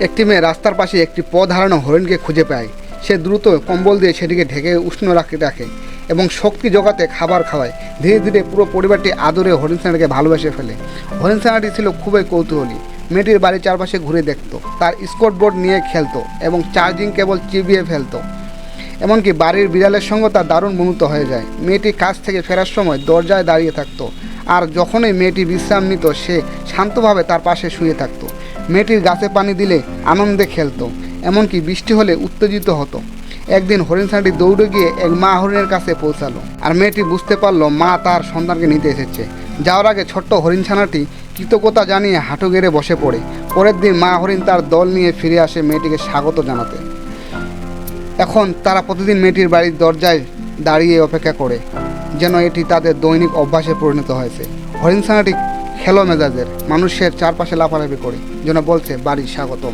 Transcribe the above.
একটি মেয়ে রাস্তার পাশে একটি পথ হারানো হরিণকে খুঁজে পায়। সে দ্রুত কম্বল দিয়ে সেটিকে ঢেকে উষ্ণ রাখতে রাখে এবং শক্তি জোগাতে খাবার খাওয়ায়। ধীরে ধীরে পুরো পরিবারটি আদরে হরিণ সেনাটিকে ভালোবেসে ফেলে। হরিণ সেনাটি ছিল খুবই কৌতূহলী। মেয়েটির বাড়ির চারপাশে ঘুরে দেখত। তার স্কট বোর্ড নিয়ে খেলতো এবং চার্জিং কেবল চিবিয়ে ফেলতো। এমনকি বাড়ির বিড়ালের সঙ্গে তার দারুণ বন্ধুত্ব হয়ে যায়। মেয়েটি কাজ থেকে ফেরার সময় দরজায় দাঁড়িয়ে থাকতো। আর যখনই মেয়েটি বিশ্রাম নিত, সে শান্তভাবে তার পাশে শুয়ে থাকতো। মেয়েটির গাছে পানি দিলে আনন্দে খেলতো, এমনকি বৃষ্টি হলে উত্তেজিত হতো। একদিন হরিণ ছানাটি দৌড়ে গিয়ে এক মা হরিণের কাছে পৌঁছালো, আর মেয়েটি বুঝতে পারল মা তার সন্তানকে নিতে এসেছে। যাওয়ার আগে ছোট্ট হরিণ ছানাটি কৃতজ্ঞতা জানিয়ে হাঁটু গেড়ে বসে পড়ে। পরের দিন মা হরিণ তার দল নিয়ে ফিরে আসে মেয়েটিকে স্বাগত জানাতে। এখন তারা প্রতিদিন মেয়েটির বাড়ির দরজায় দাঁড়িয়ে অপেক্ষা করে, যেন এটি তাদের দৈনিক অভ্যাসে পরিণত হয়েছে। হরিণ ছানাটি খেলো মেজাজের। মানুষের চারপাশে লাফালাফি করে। যেন বলছে বাড়ি স্বাগতম।